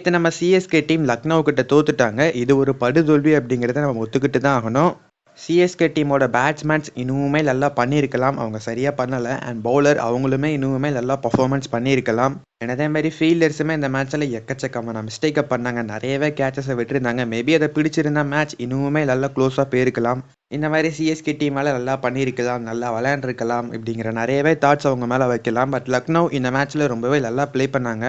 நேற்று நம்ம CSK team Lucknow கிட்ட தோத்துட்டாங்க. இது ஒரு படுதோல்வி அப்படிங்கிறத நம்ம ஒத்துக்கிட்டு தான் ஆகணும். சிஎஸ்கே டீமோட பேட்ஸ்மேன்ஸ் இன்னுமே நல்லா பண்ணியிருக்கலாம். அவங்க சரியாக பண்ணலை. அண்ட் பவுலர் அவங்களுமே இன்னுமே நல்லா பர்ஃபார்மன்ஸ் பண்ணியிருக்கலாம். எனதே மாதிரி ஃபீல்டர்ஸுமே இந்த மேட்ச்சில் எக்கச்சக்கமான மிஸ்டேக்கை பண்ணாங்க. நிறையவே கேச்சஸை விட்டுருந்தாங்க. மேபி அதை பிடிச்சிருந்த மேட்ச் இன்னுமே நல்லா க்ளோஸாக போயிருக்கலாம். இந்த மாதிரி சிஎஸ்கே டீமால் நல்லா பண்ணியிருக்கலாம். நல்லா விளையாண்டுருக்கலாம். இப்படிங்கிற நிறையவே தாட்ஸ் அவங்க மேலே வைக்கலாம். பட் லக்னோ இந்த மேட்ச்சில் ரொம்பவே நல்லா ப்ளே பண்ணாங்க.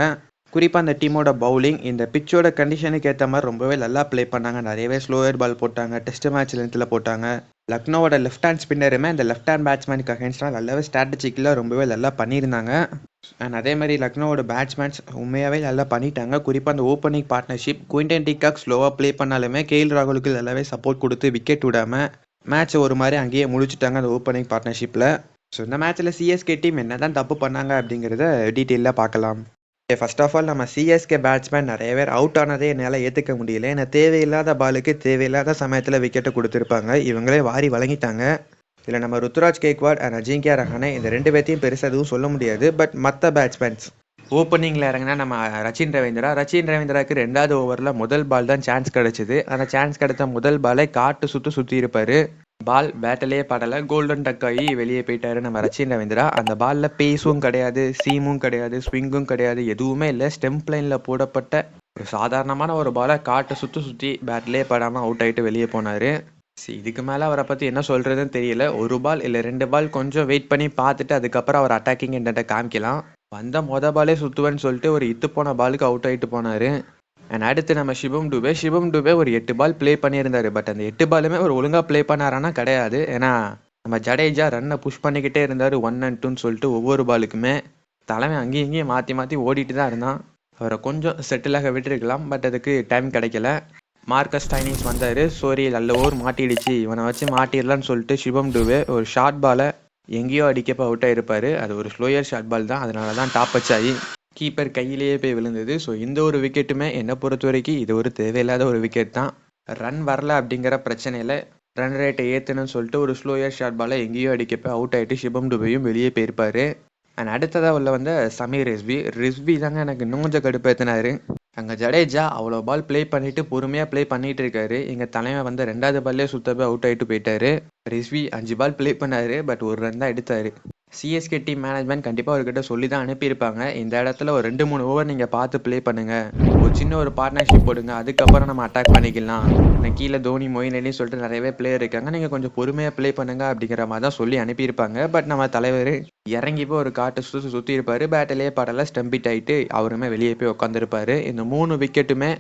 குறிப்பாக அந்த டீமோட பவுலிங் இந்த பிச்சோட கண்டிஷனுக்கு ஏற்ற மாதிரி ரொம்பவே நல்லா ப்ளே பண்ணாங்க. நிறையவே ஸ்லோயர் பால் போட்டாங்க டெஸ்ட் மேட்ச் லென்த்தில் போட்டாங்க. லக்னோவோட லெஃப்ட் ஹேண்ட் ஸ்பின்னருமே அந்த லெஃப்ட் ஹேண்ட் பேட்ஸ்மேனுக்கு அகேன்ஸ்டாக நல்லாவே ஸ்ட்ராட்டஜிக்கில் ரொம்பவே நல்லா பண்ணியிருந்தாங்க. அண்ட் அதே மாதிரி லக்னோவோட பேட்ஸ்மேன்ஸ் உண்மையாகவே நல்லா பண்ணிட்டாங்க. குறிப்பாக அந்த opening partnership Quinton de Kock ஸ்லோவாக ப்ளே பண்ணாலுமே கேஎல் ராகுலுக்கு நல்லாவே சப்போர்ட் கொடுத்து விக்கெட் விடாமல் மேட்ச்சை ஒரு மாதிரி அங்கேயே முடிச்சுட்டாங்க அந்த ஓப்பனிங் பார்ட்னர்ஷிப்பில் ஸோ இந்த மேட்ச்சில் சிஎஸ்கே டீம் என்ன தான் தப்பு பண்ணாங்க அப்படிங்கிறத டீட்டெயிலாக பார்க்கலாம். ஃபர்ஸ்ட் ஆஃப் ஆல் நம்ம சிஎஸ்கே பேட்ஸ்மேன் நிறைய பேர் அவுட் ஆனதே என்னால் ஏற்றுக்க முடியல. ஏன்னா தேவையில்லாத பாலுக்கு தேவையில்லாத சமயத்தில் விக்கெட்டை கொடுத்துருப்பாங்க. இவங்களே வாரி வழங்கிட்டாங்க. இதில் நம்ம ருத்துராஜ் கேக்வாட் அண்ட் அஜிங்கியா ரஹானே இந்த ரெண்டு பேர்த்தையும் பெருசாக எதுவும் சொல்ல முடியாது. பட் மற்ற பேட்ஸ்மேன்ஸ் ஓப்பனிங்கில் இறங்கினா நம்ம ரச்சின் ரவீந்திரா. ரச்சின் ரவீந்திராவுக்கு ரெண்டாவது ஓவரில் முதல் பால் தான் சான்ஸ் கிடச்சிது. அந்த சான்ஸ் கிடைத்த முதல் பாலை காட்டு சுற்று சுற்றி இருப்பார் பால் பேட்டிலே படலை. கோல்டன் டக் ஆகி வெளியே போயிட்டாரு நம்ம ரச்சின் ரவீந்திரா. அந்த பாலில் பேஸும் கிடையாது சீமும் கிடையாது ஸ்விங்கும் கிடையாது எதுவுமே இல்லை. ஸ்டெம்ப் லைனில் போடப்பட்ட ஒரு சாதாரணமான ஒரு பாலை காட்டை சுற்றி சுற்றி பேட்லேயே படாமல் அவுட் ஆகிட்டு வெளியே போனார். இதுக்கு மேலே அவரை பற்றி என்ன சொல்கிறதுன்னு தெரியல. ஒரு பால் இல்லை ரெண்டு பால் கொஞ்சம் வெயிட் பண்ணி பார்த்துட்டு அதுக்கப்புறம் அவர் அட்டாக்கிங் என்கிட்ட காமிக்கலாம். வந்த மொத பாலே சுற்றுவேன்னு சொல்லிட்டு ஒரு இத்து போன பாலுக்கு அவுட் ஆகிட்டு போனார். அண்ட் அடுத்து நம்ம சிவம் டூபே. சிவம் டூபே ஒரு எட்டு பால் ப்ளே பண்ணியிருந்தாரு. பட் அந்த எட்டு பாலுமே ஒரு ஒழுங்காக ப்ளே பண்ணாரானா கிடையாது. ஏன்னா நம்ம ஜடேஜா ரன்னை புஷ் பண்ணிக்கிட்டே இருந்தார். ஒன் அண்ட் டூன்னு சொல்லிட்டு ஒவ்வொரு பாலுக்குமே தலைமை அங்கேயும் இங்கேயும் மாற்றி மாற்றி ஓடிட்டு தான் இருந்தான். அவரை கொஞ்சம் செட்டிலாக விட்டுருக்கலாம். பட் அதுக்கு டைம் கிடைக்கல. மார்க்கஸ் டைனிஸ் வந்தார். சோரி நல்ல ஓர் மாட்டிடுச்சு. இவனை வச்சு மாட்டிடலான்னு சொல்லிட்டு சிவம் டூவே ஒரு ஷார்ட் பாலை எங்கேயோ அடிக்கப்போ அவுட்டாக இருப்பார் அது ஒரு ஸ்லோயர் ஷார்ட் பால் தான். அதனால தான் டாப் அச் ஆகி கீப்பர் கையிலேயே போய் விழுந்தது. ஸோ இந்த ஒரு விக்கெட்டுமே என்னை பொறுத்த வரைக்கும் இது ஒரு தேவையில்லாத ஒரு விக்கெட் தான். ரன் வரல அப்படிங்கிற பிரச்சனையில் ரன் ரேட்டை ஏற்றணும்னு சொல்லிட்டு ஒரு ஸ்லோயர் ஷார்ட் பாலை எங்கேயோ அடிக்கப்போ அவுட் ஆகிட்டு சிபம் டுபையும் வெளியே போயிருப்பார். அண்ட் அடுத்ததாக உள்ள வந்த சமீர் ரிஸ்வி. ரிஸ்வி தாங்க எனக்கு இன்னும் கொஞ்சம் கடுப்பேற்றினாரு அங்கே ஜடேஜா அவ்வளோ பால் ப்ளே பண்ணிட்டு பொறுமையாக ப்ளே பண்ணிட்டு இருக்காரு. எங்கள் தலைமை வந்து ரெண்டாவது பால்லே சுத்தப்போ அவுட் ஆகிட்டு போயிட்டாரு. ரிஸ்வி அஞ்சு பால் ப்ளே பண்ணாரு பட் ஒரு ரன் தான் எடுத்தார். சிஎஸ்கே டீம் மேனேஜ்மெண்ட் கண்டிப்பாக அவர்கிட்ட சொல்லி தான் அனுப்பியிருப்பாங்க. இந்த இடத்துல ஒரு ரெண்டு மூணு ஓவர் நீங்கள் பார்த்து ப்ளே பண்ணுங்கள் ஒரு சின்ன ஒரு பார்ட்னர்ஷிப் போடுங்க. அதுக்கப்புறம் நம்ம அட்டாக் பண்ணிக்கலாம். நான் கீழே தோனி மொயின் சொல்லிட்டு நிறையவே பிளேயர் இருக்காங்க. நீங்கள் கொஞ்சம் பொறுமையாக ப்ளே பண்ணுங்க அப்படிங்கிற மாதிரி தான் சொல்லி அனுப்பியிருப்பாங்க. பட் நம்ம தலைவர் இறங்கி போய் ஒரு காட்டு சுற்றி சுற்றி இருப்பார். பேட்டிலேயே பாடலாம் ஸ்டம்பிட் ஆகிட்டு அவருமே வெளியே போய் உட்காந்துருப்பாரு இந்த மூணு விக்கெட்டுமே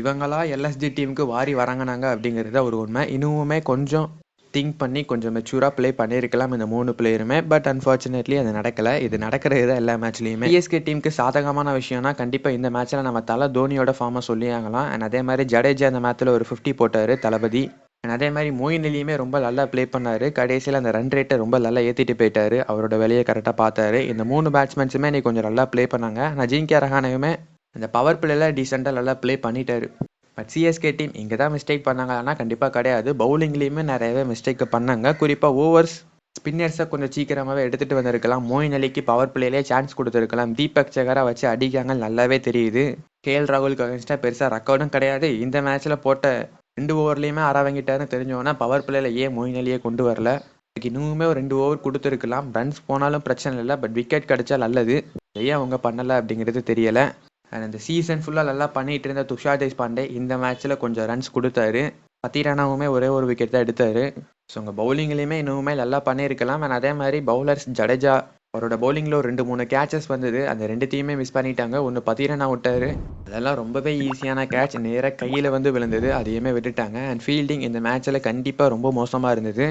இவங்களா எல்எஸ்டி டீமுக்கு வாரி வராங்கனாங்க அப்படிங்கிறது ஒரு உண்மை. இன்னுமே கொஞ்சம் திங்க் பண்ணி கொஞ்சம் மெச்சூராக ப்ளே பண்ணியிருக்கலாம் இந்த மூணு பிளேயருமே பட் அன்ஃபார்ச்சுனேட்லி அது நடக்கலை. இது நடக்கிறது தான் எல்லா மேட்ச்லையுமே பிஎஸ்கே டீமுக்கு சாதகமான விஷயம்னா கண்டிப்பாக இந்த மேட்ச்சில் நம்ம தலை தோனியோட ஃபார்மை சொல்லி ஆகலாம். அண்ட் அதே மாதிரி ஜடேஜா அந்த மேட்ச்சில் ஒரு ஃபிஃப்டி போட்டார் தளபதி. அண்ட் அதே மாதிரி மோயின் அலியுமே ரொம்ப நல்லா ப்ளே பண்ணார். கடைசியில் அந்த ரன் ரேட்டை ரொம்ப நல்லா ஏற்றிட்டு போயிட்டார். அவரோட வேலையை கரெக்டாக பார்த்தாரு. இந்த மூணு பேட்ஸ்மேன்ஸுமே இன்னைக்கு கொஞ்சம் நல்லா ப்ளே பண்ணாங்க. ஆனால் ஜிங்கே ரஹானையுமே அந்த பவர் பிளேல டீசெண்டாக நல்லா ப்ளே பண்ணிட்டாரு. பட் சிஎஸ்கே டீம் இங்கே தான் மிஸ்டேக் பண்ணாங்கன்னா கண்டிப்பாக கிடையாது. பவுலிங்லேயுமே நிறையவே மிஸ்டேக் பண்ணாங்க. குறிப்பாக ஓவர்ஸ் ஸ்பின்னர்ஸை கொஞ்சம் சீக்கிரமாகவே எடுத்துகிட்டு வந்திருக்கலாம். மோயின் அலிக்கு பவர் பிளேலே சான்ஸ் கொடுத்துருக்கலாம். தீபக் சகரா வச்சு அடிக்காங்க நல்லாவே தெரியுது. கேஎல் ராகுலுக்கு அகேன்ஸ்டாக பெருசாக ரெக்கார்டும் கிடையாது. இந்த மேட்ச்சில் போட்ட ரெண்டு ஓவர்லேயுமே அற வாங்கிட்டாருன்னு தெரிஞ்சோன்னா பவர் பிளேல ஏன் மோயின் அலியை கொண்டு வரல? இன்னுமே ஒரு ரெண்டு ஓவர் கொடுத்துருக்கலாம். ரன்ஸ் போனாலும் பிரச்சனை இல்லை. பட் விக்கெட் கிடைச்சா நல்லது. ஏன் அவங்க பண்ணலை அப்படிங்கிறது தெரியலை. அண்ட் இந்த சீசன் ஃபுல்லாக நல்லா பண்ணிட்டு இருந்த துஷார் தேஷ்பாண்டே இந்த மேட்ச்சில் கொஞ்சம் ரன்ஸ் கொடுத்தாரு. பத்திரானாவுமே ஒரே ஒரு விக்கெட் தான் எடுத்தார். ஸோ உங்கள் பவுலிங்லேயுமே இன்னுமே நல்லா பண்ணியிருக்கலாம். அண்ட் அதே மாதிரி பவுலர்ஸ் ஜடேஜா அவரோட பவுலிங்கில் ஒரு ரெண்டு மூணு கேச்சஸ் வந்தது. அந்த ரெண்டுத்தையுமே மிஸ் பண்ணிட்டாங்க. ஒன்று பத்திரனா விட்டாரு. அதெல்லாம் ரொம்பவே ஈஸியான கேட்ச் நேராக கையில் வந்து விழுந்தது. அதையுமே விட்டுட்டாங்க. அண்ட் ஃபீல்டிங் இந்த மேட்ச்சில் கண்டிப்பாக ரொம்ப மோசமாக இருந்தது.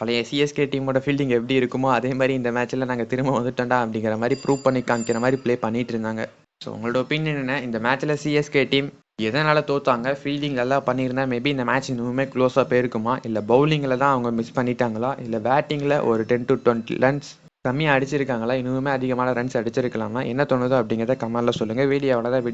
பழைய சிஎஸ்கே டீமோட ஃபீல்டிங் எப்படி இருக்குமோ அதே மாதிரி இந்த மேட்ச்சில் நாங்கள் திரும்ப வந்துட்டோம்டா அப்படிங்கிற மாதிரி ப்ரூவ் பண்ணி காமிக்கிற மாதிரி ப்ளே பண்ணிட்டு இருந்தாங்க. ஸோ உங்களோட ஒப்பீனியன் என்ன? இந்த மேட்ச்சில் சிஎஸ்கே டீம் எதனால் தோத்தாங்க? ஃபீல்டிங் நல்லா பண்ணியிருந்தா மேபி இந்த மேட்ச் இன்னுமே க்ளோஸாக போயிருக்குமா? இல்லை பவுலிங்கில் தான் அவங்க மிஸ் பண்ணிட்டாங்களா? இல்லை பேட்டிங்கில் ஒரு டென் டு டுவெண்ட்டி ரன்ஸ் கம்மியாக அடிச்சிருக்காங்களா? இன்னுமே அதிகமான ரன்ஸ் அடிச்சிருக்கலாமா? என்ன தோணுதோ அப்படிங்கிறத கமெண்ட்டில் சொல்லுங்கள் வீடியோ அவ்வளோதான் வீடியோ